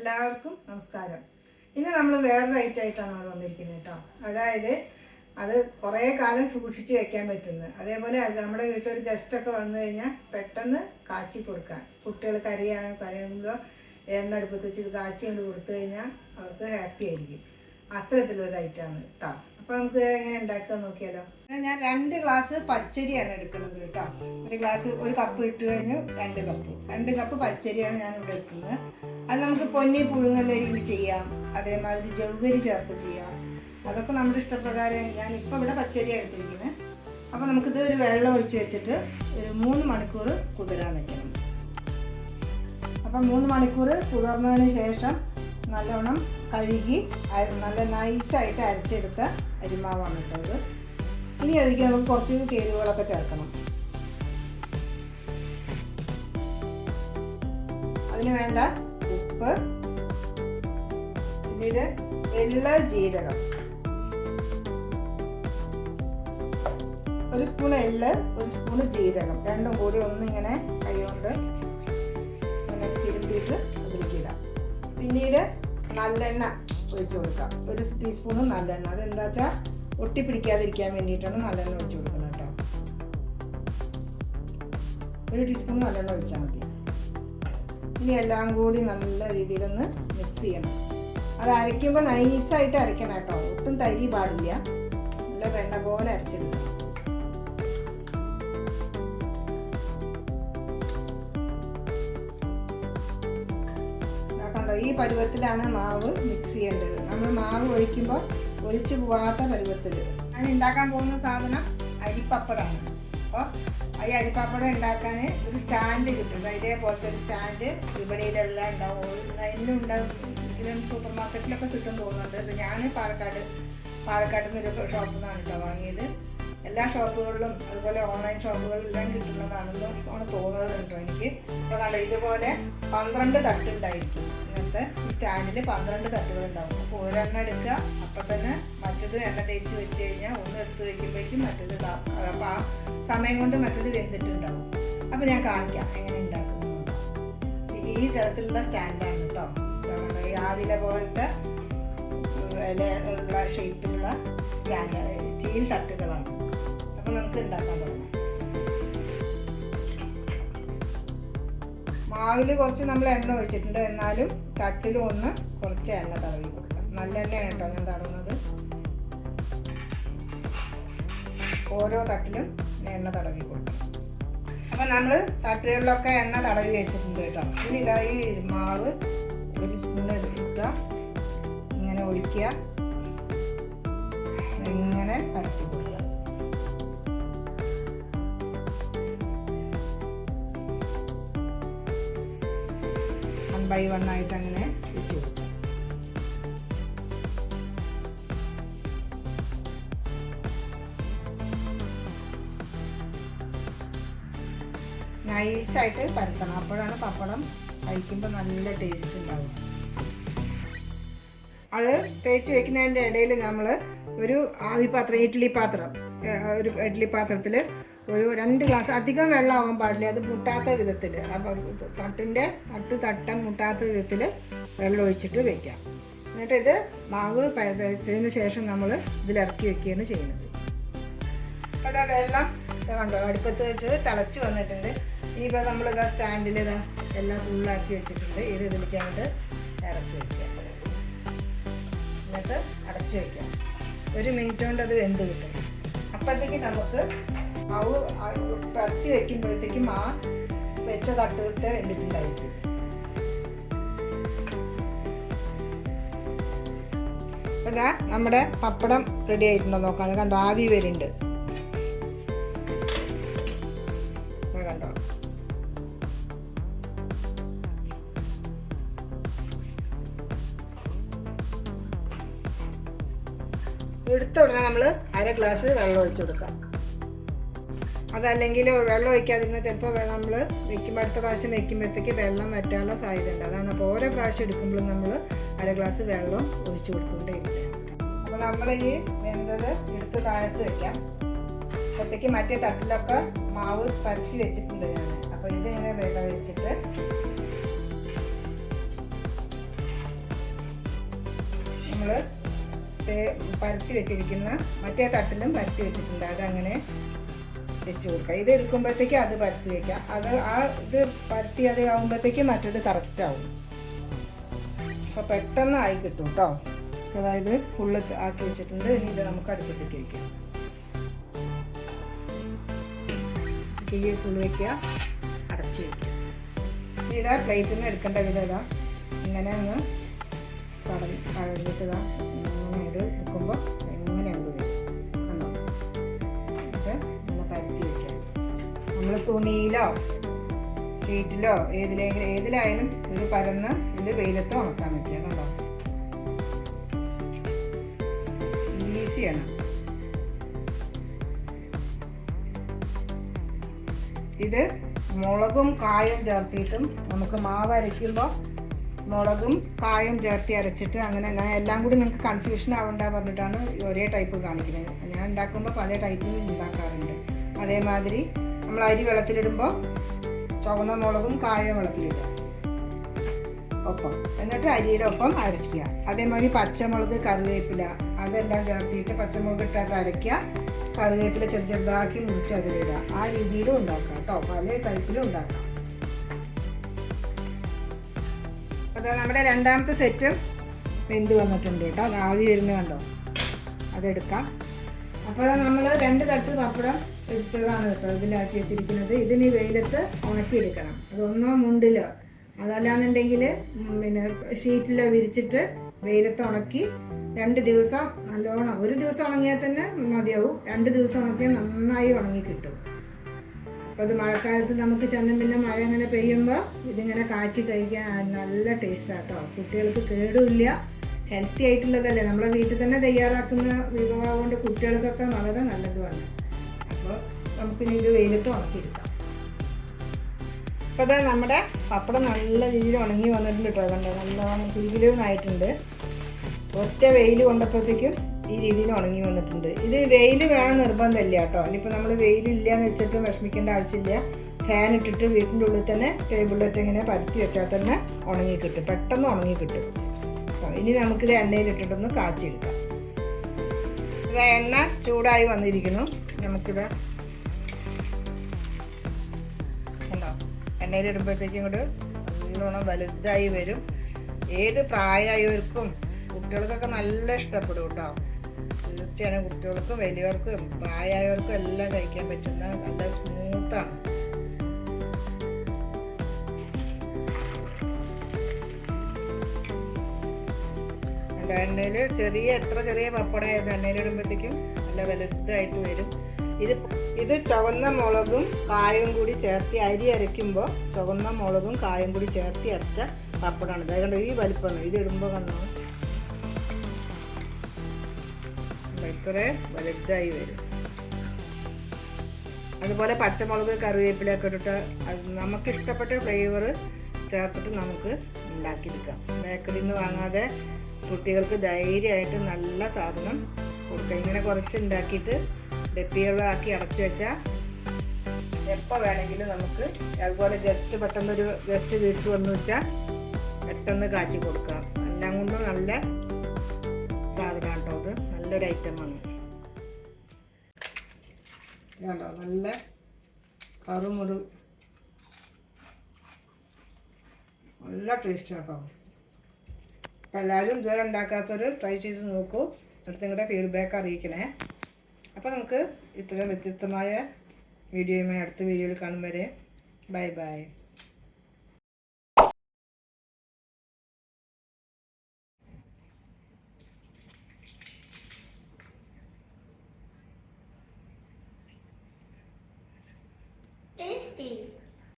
എല്ലാവർക്കും നമസ്കാരം. ഇന്ന് നമ്മൾ വേറൊരു ഐറ്റം ആയിട്ടാണ് അവിടെ വന്നിരിക്കുന്നത് കേട്ടോ. അതായത് അത് കുറേ കാലം സൂക്ഷിച്ച് വെക്കാൻ പറ്റുന്നത് അതേപോലെ അത് നമ്മുടെ വീട്ടിലൊരു ഗസ്റ്റൊക്കെ വന്നു കഴിഞ്ഞാൽ പെട്ടെന്ന് കാച്ചി കൊടുക്കാൻ കുട്ടികൾ കരയാണ് കരയുമ്പോൾ എണ്ണ അടുപ്പത്ത് വെച്ച് കാച്ചി കൊണ്ട് കൊടുത്തു കഴിഞ്ഞാൽ അവർക്ക് ഹാപ്പി ആയിരിക്കും. അത്തരത്തിലൊരു ഐറ്റമാണ് കേട്ടോ അപ്പോൾ നമുക്ക് എങ്ങനെ ഉണ്ടാക്കുക നോക്കിയാലോ? ഞാൻ രണ്ട് ഗ്ലാസ് പച്ചരിയാണ് എടുക്കുന്നത് കേട്ടോ. ഒരു ഗ്ലാസ് ഒരു കപ്പ് ഇട്ട് കഴിഞ്ഞു രണ്ട് കപ്പ് രണ്ട് കപ്പ് പച്ചരിയാണ് ഞാൻ ഇവിടെ എടുക്കുന്നത്. അത് നമുക്ക് പൊന്നി പുഴുങ്ങുന്ന രീതിയിൽ ചെയ്യാം. അതേമാതിരി ജൗവരി ചേർത്ത് ചെയ്യാം. അതൊക്കെ നമ്മുടെ ഇഷ്ടപ്രകാരം ഞാൻ ഇപ്പം ഇവിടെ പച്ചരി എടുത്തിരിക്കുന്നത്. അപ്പോൾ നമുക്കിത് ഒരു വെള്ളം ഒഴിച്ച് വെച്ചിട്ട് ഒരു മൂന്ന് മണിക്കൂർ കുതിരാൻ വെക്കണം. അപ്പം മൂന്ന് മണിക്കൂർ കുതിർന്നതിന് ശേഷം നല്ലോണം കഴുകി നല്ല നൈസായിട്ട് അരച്ചെടുത്ത അരിമാവാണ് ഇട്ടത് ഇനി അതിലേക്ക് നമുക്ക് കുറച്ച് ചേരുവകളൊക്കെ ചേർക്കണം. അതിന് വേണ്ട ഉപ്പ് പിന്നീട് വെള്ള ജീരകം. ഒരു സ്പൂൺ എള്ള് ഒരു സ്പൂൺ ജീരകം. രണ്ടും കൂടി ഒന്നിങ്ങനെ കൈകൊണ്ട് ഇങ്ങനെ തിരുമ്പിയിട്ട് അതിലേക്ക് ഇടാം. പിന്നീട് നല്ലെണ്ണ ഒഴിച്ചു കൊടുക്കാം. ഒരു ടീസ്പൂൺ നല്ലെണ്ണ. അതെന്താ വെച്ചാൽ ഒട്ടിപ്പിടിക്കാതിരിക്കാൻ വേണ്ടിയിട്ടാണ് നല്ലെണ്ണ ഒഴിച്ചു കൊടുക്കുന്നത് കേട്ടോ. ഒരു ടീസ്പൂൺ നല്ലെണ്ണ ഒഴിച്ചാൽ മതി. ഇനി എല്ലാം കൂടി നല്ല രീതിയിലൊന്ന് മിക്സ് ചെയ്യണം. അത് അരയ്ക്കുമ്പോൾ നൈസായിട്ട് അരയ്ക്കണം കേട്ടോ. ഒട്ടും തരി പാടില്ല. നല്ല വെണ്ണ പോലെ അരച്ചെടുക്കണം. കണ്ടോ ഈ പരുവത്തിലാണ് മാവ് മിക്സ് ചെയ്യേണ്ടത്. നമ്മൾ മാവ് ഒഴിക്കുമ്പോൾ ഒഴിച്ചു പോവാത്ത പരുവത്തിൽ ഞാൻ ഉണ്ടാക്കാൻ പോകുന്ന സാധനം അരിപ്പപ്പടാണ് അപ്പോൾ ഈ അരിപ്പാപ്പടം ഉണ്ടാക്കാൻ ഒരു സ്റ്റാൻഡ് കിട്ടും. ഇതേപോലത്തെ ഒരു സ്റ്റാൻഡ് വിപണിയിലെല്ലാം ഉണ്ടാവും. എന്നും ഉണ്ടാവും ഇതിലും സൂപ്പർ മാർക്കറ്റിലൊക്കെ കിട്ടും തോന്നുന്നുണ്ട്. ഞാൻ പാലക്കാട് പാലക്കാട് നിന്നൊരു ഷോപ്പിൽ നിന്നാണ് കേട്ടോ വാങ്ങിയത്. എല്ലാ ഷോപ്പുകളിലും അതുപോലെ ഓൺലൈൻ ഷോപ്പുകളിലെല്ലാം കിട്ടുന്നതാണെന്ന് ആണ് തോന്നുന്നത് കേട്ടോ എനിക്ക്. അപ്പോൾ കണ്ടോ ഇതുപോലെ പന്ത്രണ്ട് തട്ടുണ്ടായിരിക്കും ഇങ്ങനത്തെ സ്റ്റാൻഡിൽ പന്ത്രണ്ട് തട്ടുകൾ ഉണ്ടാവും. അപ്പോൾ ഒരെണ്ണം എടുക്കുക. അപ്പം തന്നെ മറ്റത് എണ്ണ തേച്ച് വെച്ച് കഴിഞ്ഞാൽ ഒന്ന് എടുത്ത് വയ്ക്കുമ്പോഴേക്കും മറ്റൊരു ഇതാ അപ്പോൾ ആ സമയം കൊണ്ട് മറ്റത് വെന്തിട്ടുണ്ടാവും. അപ്പോൾ ഞാൻ കാണിക്കാം എങ്ങനെ ഉണ്ടാക്കുന്നത് ഈ തരത്തിലുള്ള സ്റ്റാൻഡാണ് കേട്ടോ ഇതാ ആലില പോലത്തെ വിലയുള്ള ഷേപ്പിലുള്ള സ്റ്റാൻഡാണ് സ്റ്റീൽ തട്ടുകളാണ്. അപ്പോൾ നമുക്ക് ഉണ്ടാക്കാൻ തുടങ്ങാം. മാവിൽ കുറച്ച് നമ്മൾ എണ്ണ ഒഴിച്ചിട്ടുണ്ട്. എന്നാലും തട്ടിലും ഒന്ന് കുറച്ച് എണ്ണ തടവി കൊടുക്കാം നല്ല എണ്ണയാണ് കേട്ടോ ഞാൻ തടവുന്നത്. ഓരോ തട്ടിലും എണ്ണ തടവി കൊടുക്കണം. അപ്പം നമ്മൾ തട്ടുകളിലൊക്കെ എണ്ണ തടവി വെച്ചിട്ടുണ്ട് കേട്ടോ. ഇനി ഇതാ ഈ മാവ് ഒരു സ്പൂൺ എടുക്കുക ഇങ്ങനെ ഒഴിക്കുക. ഇങ്ങനെ പരത്തി കൊടുക്കുക. വൺ ബൈ വൺ ആയിട്ട് അങ്ങനെ നൈസായിട്ട് പരത്തണം. അപ്പോഴാണ് പപ്പടം കഴിക്കുമ്പോൾ നല്ല ടേസ്റ്റ് ഉണ്ടാവും അത് തേച്ച് വെക്കുന്നതിന്റെ ഇടയിൽ നമ്മൾ ഒരു ആവി ആവിപാത്രം ഇഡ്ഡലി പാത്രം ഒരു ഇഡ്ഡലി പാത്രത്തിൽ ഒരു രണ്ട് ഗ്ലാസ് അധികം വെള്ളമാവാൻ പാടില്ല. അത് മുട്ടാത്ത വിധത്തിൽ അപ്പോൾ തട്ടിന്റെ തട്ട് തട്ടം മുട്ടാത്ത വിധത്തിൽ വെള്ളം ഒഴിച്ചിട്ട് വെക്കാം. എന്നിട്ട് ഇത് മാവ് വെച്ചതിന് ശേഷം നമ്മൾ ഇതിലിറക്കി വെക്കുകയാണ് ചെയ്യുന്നത്. അവിടെ വെള്ളം കണ്ടോ? അടുപ്പത്ത് വെച്ച് തിളച്ച് വന്നിട്ടുണ്ട്. ഇനിയിപ്പോൾ നമ്മളിതാ സ്റ്റാൻഡിൽ ഇതാ എല്ലാം ഫുള്ളാക്കി വെച്ചിട്ടുണ്ട്. ഇത് ഇതിലേക്കായിട്ട് ഇറച്ചി വെക്കുക. എന്നിട്ട് അടച്ചു വെക്കാം ഒരു മിനിറ്റ് കൊണ്ട് അത് വെന്ത് കിട്ടും. അപ്പോഴത്തേക്ക് നമുക്ക് മാവ് പരത്തി വയ്ക്കുമ്പോഴത്തേക്കും ആ വെച്ച തട്ടുകത്തെ വെന്തിട്ടുണ്ടായിരിക്കും. നമ്മുടെ പപ്പടം റെഡി ആയിട്ടുണ്ടോ നോക്കാം. അത് കണ്ടോ ആവി വരുന്നുണ്ട്. എടുത്ത ഉടനെ നമ്മൾ അര ഗ്ലാസ് വെള്ളം ഒഴിച്ചു കൊടുക്കാം അതല്ലെങ്കിൽ വെള്ളം ഒഴിക്കാതിരുന്ന ചിലപ്പോൾ നമ്മൾ വെക്കുമ്പോൾ അടുത്ത പ്രാവശ്യം വെക്കുമ്പോഴത്തേക്ക് വെള്ളം വറ്റാനുള്ള സാധ്യത ഉണ്ട് അതാണ് അപ്പോൾ ഓരോ പ്രാവശ്യം എടുക്കുമ്പോഴും നമ്മൾ അര ഗ്ലാസ് വെള്ളം ഒഴിച്ചു കൊടുക്കേണ്ടി അപ്പോൾ നമ്മൾ ഈ വെന്തത് എടുത്ത് താഴത്ത് വെക്കാം. അപ്പോഴത്തേക്ക് മറ്റേ തട്ടിലൊക്കെ മാവ് പരത്തി വെച്ചിട്ടുണ്ട് ഞാൻ. അപ്പോൾ ഇതിങ്ങനെ വെള്ളം വെച്ചിട്ട് നമ്മൾ പരത്തി വെച്ചിരിക്കുന്ന മറ്റേ തട്ടിലും പരത്തി വെച്ചിട്ടുണ്ട്. അതങ്ങനെ വെച്ച് കൊടുക്കുക. ഇത് എടുക്കുമ്പോഴത്തേക്ക് അത് പരത്തി വെക്കാം അത് ആ ഇത് പരത്തി അത് ആകുമ്പോഴത്തേക്ക് മറ്റത് കറക്റ്റ് ആവും. അപ്പോൾ പെട്ടെന്ന് ആയി കിട്ടും കേട്ടോ അതായത് ഫുള്ള് ആക്കി വെച്ചിട്ടുണ്ട്. ഇനി ഇത് നമുക്ക് അടുപ്പത്തേക്ക് വയ്ക്കാം തീ ഫുള്ള് വയ്ക്കുക അടച്ച് വയ്ക്കുക ഇതാ പ്ലേറ്റിൽ നിന്ന് എടുക്കേണ്ട വിധം ഇതാ. ഇങ്ങനെ ഒന്ന് ഇതാ. ഇത് എടുക്കുമ്പോൾ ഇങ്ങനെ അങ്ങ് വരും കണ്ടോ പരത്തി നമ്മൾ തുണിയിലോ ഷീറ്റിലോ ഏതിലെങ്കിലും ഏതിലായാലും ഇത് പരന്ന് ഇത് വെയിലത്ത് ഉണക്കാൻ പറ്റുക കണ്ടോ? ഈസിയാണ്. ഇത് മുളകും കായും ചേർത്തിട്ടും നമുക്ക് മാവ് അരയ്ക്കുമ്പോൾ മുളകും കായും ചേർത്തി അരച്ചിട്ട് അങ്ങനെ ഞാൻ എല്ലാം കൂടി നിങ്ങൾക്ക് കൺഫ്യൂഷൻ ആവണ്ട പറഞ്ഞിട്ടാണ് ഒരേ ടൈപ്പ് കാണിക്കുന്നത്. ഞാൻ ഉണ്ടാക്കുമ്പോൾ പല ടൈപ്പിൽ ഉണ്ടാക്കാറുണ്ട്. അതേമാതിരി നമ്മൾ അരി വെള്ളത്തിലിടുമ്പോൾ ചുവന്ന മുളകും കായും വെള്ളത്തിലിടുക ഒപ്പം. എന്നിട്ട് അരിയുടെ ഒപ്പം അരയ്ക്കുക. അതേമാതിരി പച്ചമുളക് കറിവേപ്പില അതെല്ലാം ചേർത്തിയിട്ട് പച്ചമുളക് ഇട്ടിട്ട് അരയ്ക്കുക. കറിവേപ്പില ചെറു ചെറുതാക്കി മുറിച്ച് അതിലിടുക. ആ രീതിയിലും ഉണ്ടാക്കാം കേട്ടോ. പല ടൈപ്പിലും ഉണ്ടാക്കാം. അപ്പോൾ നമ്മുടെ രണ്ടാമത്തെ സെറ്റും വെന്ത് വന്നിട്ടുണ്ട് കേട്ടോ. ആവി വരുന്നത് കണ്ടോ? അതെടുക്കാം. അപ്പോൾ നമ്മൾ രണ്ട് തട്ട് പപ്പടം എടുത്തതാണ് കേട്ടോ ഇതിലാക്കി വെച്ചിരിക്കുന്നത്. ഇതിന് വെയിലത്ത് ഉണക്കിയെടുക്കണം. അതൊന്നോ മുണ്ടിലോ. അതല്ലാന്നുണ്ടെങ്കിൽ പിന്നെ ഷീറ്റിലോ വിരിച്ചിട്ട് വെയിലത്ത് ഉണക്കി രണ്ട് ദിവസം നല്ലോണം ഒരു ദിവസം ഉണങ്ങിയാൽ തന്നെ മതിയാവും. രണ്ട് ദിവസം ഉണക്കിയാൽ നന്നായി ഉണങ്ങി കിട്ടും. അപ്പോൾ അത് മഴക്കാലത്ത് നമുക്ക് ചെന്നം പിന്നെ മഴ ഇങ്ങനെ പെയ്യുമ്പോൾ ഇതിങ്ങനെ കാച്ചി കഴിക്കാൻ നല്ല ടേസ്റ്റാണ് കേട്ടോ കുട്ടികൾക്ക് കേടുമില്ല ഹെൽത്തി ആയിട്ടുള്ളതല്ലേ. നമ്മളെ വീട്ടിൽ തന്നെ തയ്യാറാക്കുന്ന വിഭവം കൊണ്ട് കുട്ടികൾക്കൊക്കെ വളരെ നല്ലതുമാണ്. അപ്പോൾ നമുക്കിനി ഇത് വെയിലത്ത് ഉണക്കിയെടുക്കാം. അതെ നമ്മുടെ പപ്പടം നല്ല രീതിയിൽ ഉണങ്ങി വന്നിട്ടുണ്ട് കേട്ടോ. കണ്ടോ? കുരുകിലും ആയിട്ടുണ്ട്. ഒറ്റ വെയിൽ കൊണ്ടപ്പോഴത്തേക്കും ഈ രീതിയിൽ ഉണങ്ങി വന്നിട്ടുണ്ട്. ഇത് വെയിൽ വേണം നിർബന്ധമില്ല കേട്ടോ. ഇനിയിപ്പോൾ നമ്മൾ വെയിലില്ല എന്ന് വെച്ചിട്ട് വിഷമിക്കേണ്ട ആവശ്യമില്ല. ഫാൻ ഇട്ടിട്ട് വീട്ടിന്റെ ഉള്ളിൽ തന്നെ ടേബിളിലിട്ട് ഇങ്ങനെ പരത്തി വെച്ചാൽ തന്നെ ഉണങ്ങി കിട്ടും. പെട്ടെന്ന് ഉണങ്ങി കിട്ടും. ഇനി നമുക്കിത് എണ്ണയിലിട്ടിട്ടൊന്ന് കാച്ചെടുക്കാം ഇത് എണ്ണ ചൂടായി വന്നിരിക്കുന്നു. നമുക്കിത് എണ്ണയിലിടുമ്പോഴത്തേക്കും ഇങ്ങോട്ട് നല്ലോണം വലുതായി വരും. ഏത് പ്രായമായവർക്കും കുട്ടികൾക്കൊക്കെ നല്ല ഇഷ്ടപ്പെടും കേട്ടോ. തീർച്ചയാണ് കുട്ടികൾക്കും വലിയവർക്കും പ്രായമായവർക്കും എല്ലാം കഴിക്കാൻ പറ്റുന്ന നല്ല സ്മൂത്താണ്. എണ്ണയിൽ ചെറിയ എത്ര ചെറിയ പപ്പടം എണ്ണയിൽ എണ്ണയിലിടുമ്പോഴത്തേക്കും നല്ല വലുതായിട്ട് വരും. ഇത് ഇത് ചുവന്ന മുളകും കായും കൂടി ചേർത്തി അരി അരയ്ക്കുമ്പോൾ ചുവന്ന മുളകും കായും കൂടി ചേർത്തി അരച്ച പപ്പടമാണ്. അതുകൊണ്ട് ഈ വലിപ്പമാണ്. ഇത് ഇടുമ്പോൾ കണ്ടോ? ഇത്ര വലുതായി വരും. അതുപോലെ പച്ചമുളക് കറിവേപ്പിലൊക്കെ ഇട്ടിട്ട് അത് നമുക്ക് ഇഷ്ടപ്പെട്ട ഫ്ലേവർ ചേർത്തിട്ട് നമുക്ക് ഉണ്ടാക്കിയെടുക്കാം. ബേക്കറിയിൽ നിന്ന് വാങ്ങാതെ കുട്ടികൾക്ക് ധൈര്യമായിട്ട് നല്ല സാധനം കൊടുക്കുക ഇങ്ങനെ കുറച്ച് ഉണ്ടാക്കിയിട്ട് ഡപ്പികളാക്കി അടച്ചു വെച്ചാൽ എപ്പോൾ വേണമെങ്കിലും നമുക്ക് അതുപോലെ ഗസ്റ്റ് പെട്ടെന്നൊരു ഗസ്റ്റ് വീട്ടിൽ വന്നു വെച്ചാൽ പെട്ടെന്ന് കാച്ചി കൊടുക്കാം. എല്ലാം കൊണ്ടും നല്ല സാധനമാണ് നല്ലൊരു ഐറ്റമാണ്. കണ്ടോ? നല്ല കറുമുറു. നല്ല ടേസ്റ്റ് കേട്ടോ അപ്പം എല്ലാവരും ഇതുവരെ ഉണ്ടാക്കാത്തവർ ട്രൈ ചെയ്ത് നോക്കൂ. എന്നിട്ട് നിങ്ങളുടെ ഫീഡ്ബാക്ക് അറിയിക്കണേ. അപ്പോൾ നമുക്ക് ഇത്രയും വ്യത്യസ്തമായ വീഡിയോയുമായി അടുത്ത വീഡിയോയിൽ കാണും വരെ. Bye bye